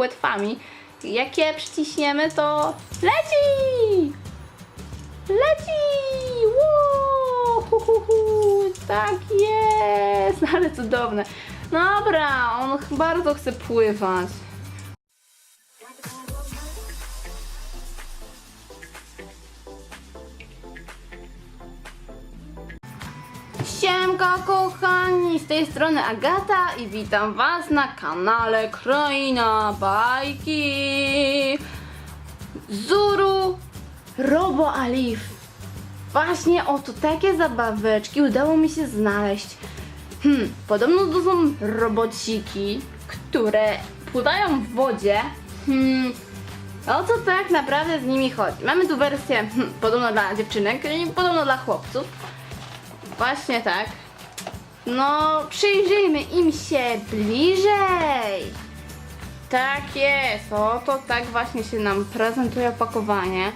płetwami. Jak je przyciśniemy, to leci! Leci! Wow! Hu, hu, hu. Tak jest! Ale cudowne. Dobra, on bardzo chce pływać. Siemka kochani, z tej strony Agata i witam was na kanale Kraina Bajki. Zuru Robo Alif. Właśnie oto takie zabaweczki udało mi się znaleźć. Hmm, podobno to są robociki, które pływają w wodzie. Hmm, o co tak naprawdę z nimi chodzi? Mamy tu wersję hmm, podobno dla dziewczynek i podobno dla chłopców. Właśnie tak. No, przyjrzyjmy im się bliżej. Tak jest, oto tak właśnie się nam prezentuje opakowanie.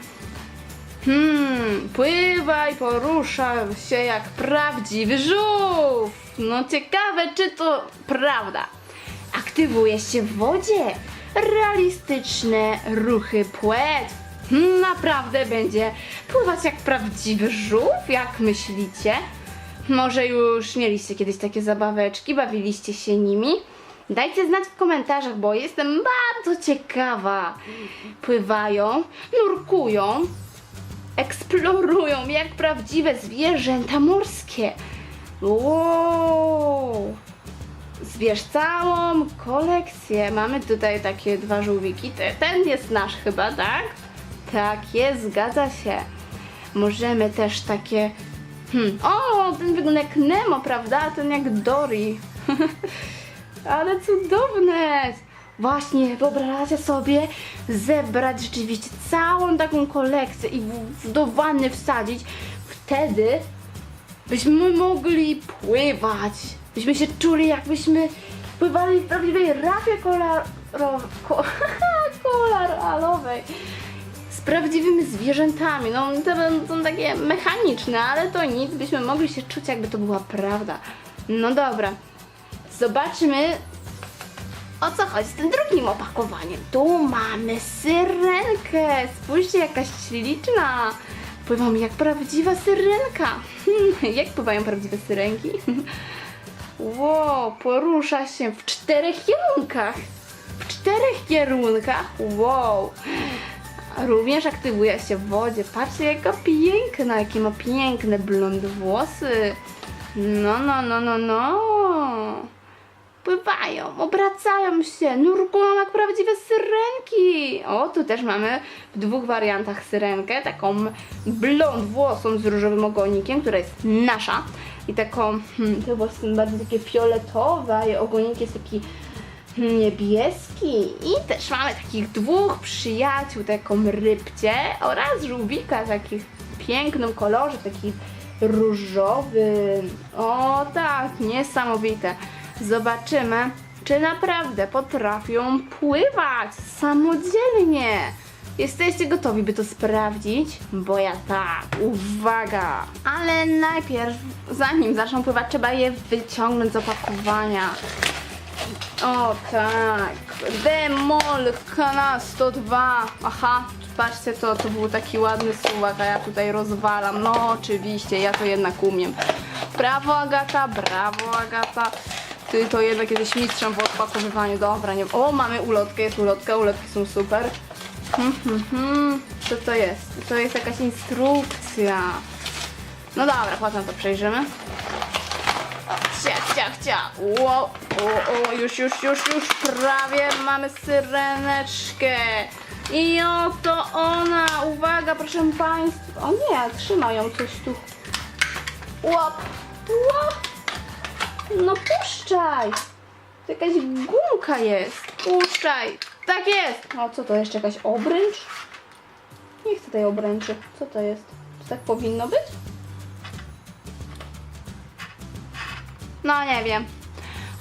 Hmm, pływaj, porusza się jak prawdziwy żółw. No ciekawe, czy to prawda. Aktywuje się w wodzie. Realistyczne ruchy płetw. Naprawdę będzie pływać jak prawdziwy żółw, jak myślicie? Może już mieliście kiedyś takie zabaweczki, bawiliście się nimi? Dajcie znać w komentarzach, bo jestem bardzo ciekawa. Pływają, nurkują, eksplorują jak prawdziwe zwierzęta morskie. Wow! Zbierz całą kolekcję. Mamy tutaj takie dwa żółwiki. Te- Ten jest nasz chyba, tak? Tak jest, zgadza się. Możemy też takie. Hmm. O, ten wygląda jak Nemo, prawda? A Ten jak Dory. Ale cudowne! Właśnie, wyobraźcie sobie zebrać rzeczywiście całą taką kolekcję i w, do wanny wsadzić. Wtedy byśmy mogli pływać. Byśmy się czuli, jakbyśmy pływali w prawdziwej rafie kolaro, ko, koloralowej. Z prawdziwymi zwierzętami. No, te będą są takie mechaniczne, ale to nic. Byśmy mogli się czuć, jakby to była prawda. No dobra. Zobaczmy, o co chodzi z tym drugim opakowaniem. Tu mamy syrenkę. Spójrzcie, jakaś śliczna. Pływam jak prawdziwa syrenka. jak pływają prawdziwe syrenki? wow, porusza się w czterech kierunkach. W czterech kierunkach? Wow. Również aktywuje się w wodzie. Patrzcie, jaka piękna, jakie ma piękne blond włosy. No, no, no, no, no. Pływają, obracają się, nurkują jak prawdziwe syrenki. O, tu też mamy w dwóch wariantach syrenkę, taką blond włosą z różowym ogonikiem, która jest nasza. I taką, hmm, włosy są bardzo takie fioletowe, a jej ogonik jest taki niebieski. I też mamy takich dwóch przyjaciół, taką rybcie oraz żółwika w takich pięknym kolorze, taki różowym. O tak, niesamowite. Zobaczymy, czy naprawdę potrafią pływać samodzielnie. Jesteście gotowi, by to sprawdzić? Bo ja tak, uwaga! Ale najpierw, zanim zaczną pływać, trzeba je wyciągnąć z opakowania. O tak, Demol Kana 102. Aha, patrzcie to, to był taki ładny słowak, a ja tutaj rozwalam. No oczywiście, ja to jednak umiem. Brawo Agata, brawo Agata. Ty to jednak jesteś mistrzem w odpakowywaniu. Dobra, nie... O, mamy ulotkę, jest ulotka, ulotki są super. Hmm, hmm, hmm. Co to jest? To jest jakaś instrukcja. No dobra, potem to przejrzymy. Cia, cia, cia. Ło, o, o, już, już, już, już prawie mamy syreneczkę. I oto ona. Uwaga, proszę Państwa. O nie, trzymają coś tu. Łop, łop. No puszczaj. To jakaś gumka jest. Puszczaj. Tak jest. O, co to jeszcze? Jakaś obręcz? Nie chcę tej obręczy. Co to jest? Czy tak powinno być? No nie wiem.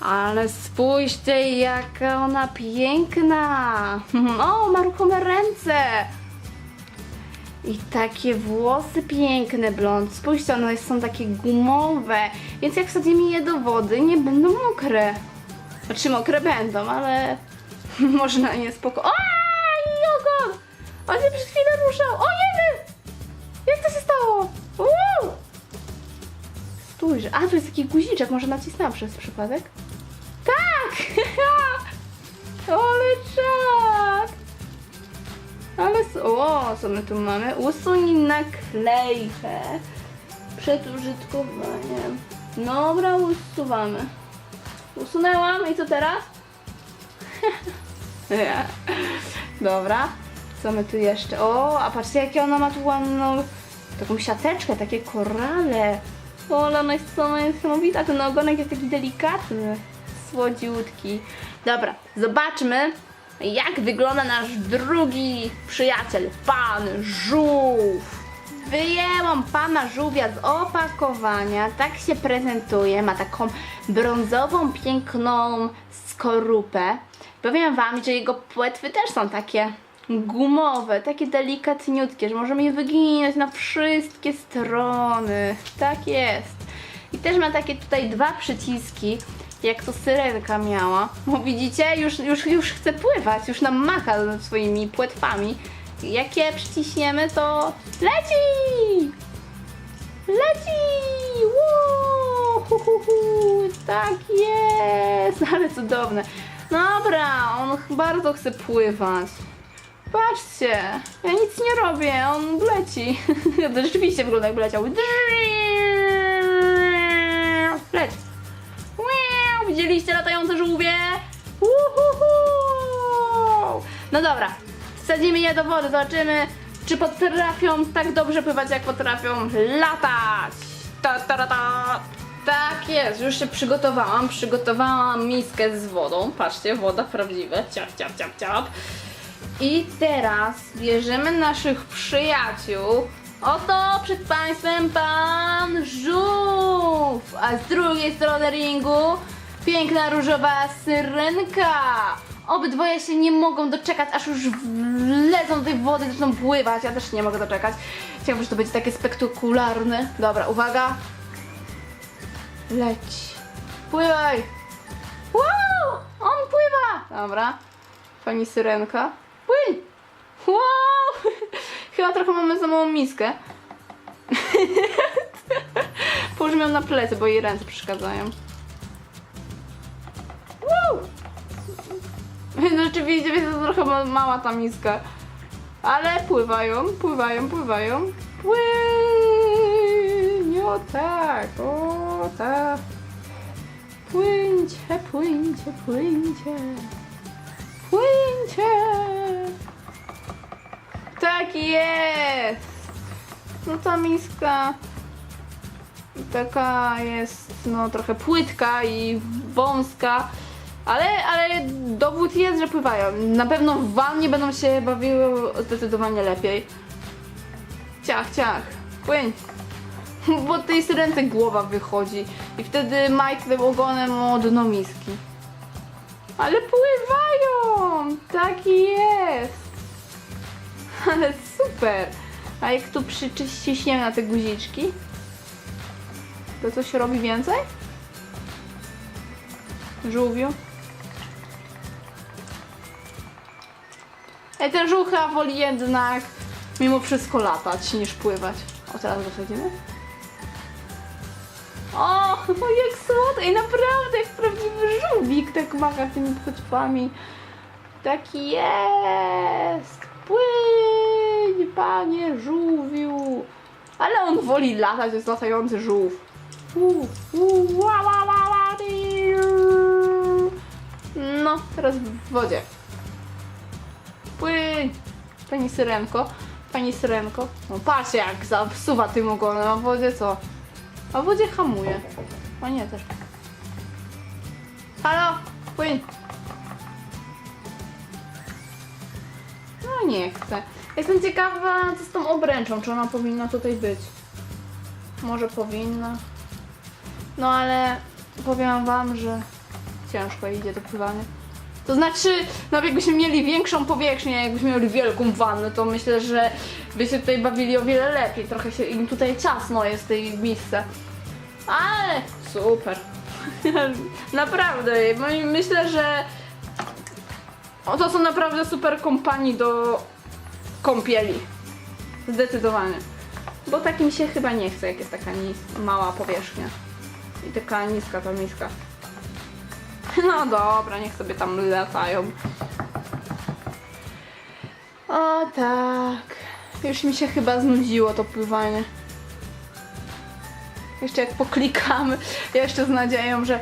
Ale spójrzcie, jaka ona piękna. O, ma ruchome ręce. I takie włosy piękne blond. Spójrzcie, one są takie gumowe. Więc jak wsadzimy je do wody, nie będą mokre. Znaczy mokre będą, ale Można nie spoko... Aj, ogon! On się przez chwilę ruszał! O jedy! Jak to się stało? Wow! Spójrz, a tu jest taki guziczek, może nacisnęłam przez przypadek? Tak! Ale czak! Ale o, co my tu mamy? Usuń naklejkę przed użytkowaniem. Dobra, usuwamy. Usunęłam i co teraz? Dobra. Co my tu jeszcze? O, a patrzcie jakie ona ma tu ładną taką siateczkę, takie korale. O, ale ona jest sama niesamowita. Ten ogonek jest taki delikatny, słodziutki. Dobra, zobaczmy jak wygląda nasz drugi przyjaciel, pan żółw. Wyjęłam pana żółwia z opakowania, tak się prezentuje, ma taką brązową, piękną skorupę. Powiem wam, że jego płetwy też są takie gumowe, takie delikatniutkie, że możemy je wyginać na wszystkie strony. Tak jest. I też ma takie tutaj dwa przyciski, jak to syrenka miała. Bo widzicie, już, już, już chce pływać, już nam macha swoimi płetwami. Jak je przyciśniemy, to leci! Leci! Wow! Tak jest! Ale cudowne. Dobra, on bardzo chce pływać. Patrzcie, ja nic nie robię, on leci. Rzeczywiście wygląda jakby leciał. Leć. Widzieliście latające żółwie? Uhuhu. No dobra, wsadzimy je do wody, zobaczymy, czy potrafią tak dobrze pływać, jak potrafią latać. Ta, ta, ta, ta. Tak jest, już się przygotowałam. Przygotowałam miskę z wodą. Patrzcie, woda prawdziwa. Ciap, ciap, ciap, ciap. I teraz bierzemy naszych przyjaciół. Oto przed Państwem pan żółw, a z drugiej strony ringu piękna różowa syrenka. Obydwoje się nie mogą doczekać, aż już wlezą do tej wody zaczną pływać. Ja też nie mogę doczekać. Chciałabym, że to będzie takie spektakularne. Dobra, uwaga. Leć. Pływaj. Wow! On pływa! Dobra. Pani syrenka. Płyń! Wow! Chyba trochę mamy za małą miskę. Położymy ją na plecy, bo jej ręce przeszkadzają. Wow! Rzeczywiście jest to trochę ma- mała ta miska. Ale pływają, pływają, pływają. Płyń! O tak, o tak. Płyńcie, płyńcie, płyńcie. Płyńcie! Tak jest! No ta miska taka jest no trochę płytka i wąska, ale, ale dowód jest, że pływają. Na pewno w wannie będą się bawiły zdecydowanie lepiej. Ciach, ciach, płyń! Bo tej syrence głowa wychodzi i wtedy Mike tym ogonem o dno miski. Ale pływają! Tak jest! Ale super! A jak tu przyciśniemy na te guziczki, to coś robi więcej? Żółwiu? Ej, ten żółw chyba woli jednak mimo wszystko latać niż pływać. O, teraz dosadzimy? O, o jak słodko! Ej, naprawdę, jak prawdziwy żółwik tak macha tymi płetwami. Taki jest! Płyń, panie żółwiu! Ale on woli latać, to jest latający żółw. U, u, ła, ła, ła, ła, diu. No, teraz w wodzie. Płyń! Pani Syrenko, pani Syrenko. No patrzcie jak zasuwa tym ogonem, a w wodzie co? A w wodzie hamuje. O nie, też. Halo, płyń! Nie chcę. Jestem ciekawa, co z tą obręczą, czy ona powinna tutaj być. Może powinna. No ale powiem wam, że ciężko idzie to pływanie. To znaczy, no jakbyśmy mieli większą powierzchnię, jakbyśmy mieli wielką wannę, to myślę, że by się tutaj bawili o wiele lepiej. Trochę się im tutaj ciasno jest w tej misce. Ale super. Naprawdę, my- myślę, że O, to są naprawdę super kompanii do kąpieli. Zdecydowanie. Bo tak mi się chyba nie chce, jak jest taka mała powierzchnia. I taka niska ta miska. No dobra, niech sobie tam latają. O tak. Już mi się chyba znudziło to pływanie. Jeszcze jak poklikamy, jeszcze z nadzieją, że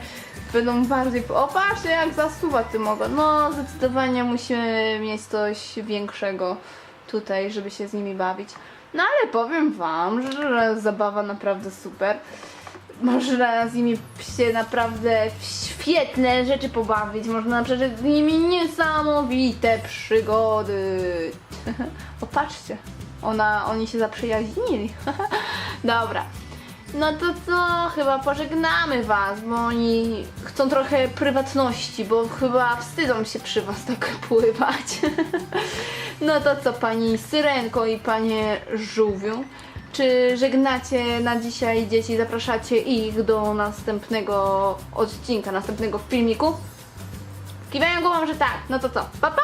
będą bardziej... O patrzcie jak zasuwa tym mogą. No zdecydowanie musimy mieć coś większego tutaj, żeby się z nimi bawić. No ale powiem wam, że zabawa naprawdę super. Można z nimi się naprawdę w świetne rzeczy pobawić. Można przeżyć z nimi niesamowite przygody. O patrzcie, ona, oni się zaprzyjaźnili. Dobra. No to co, chyba pożegnamy was, bo oni chcą trochę prywatności, bo chyba wstydzą się przy was tak pływać. No to co, pani Syrenko i panie Żółwiu? Czy żegnacie na dzisiaj dzieci, zapraszacie ich do następnego odcinka, następnego filmiku? Kiwają głową, że tak. No to co? Pa pa!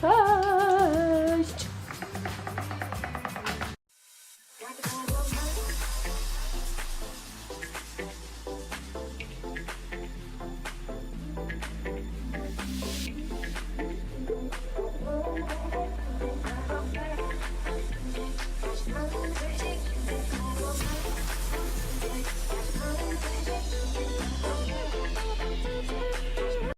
Cześć!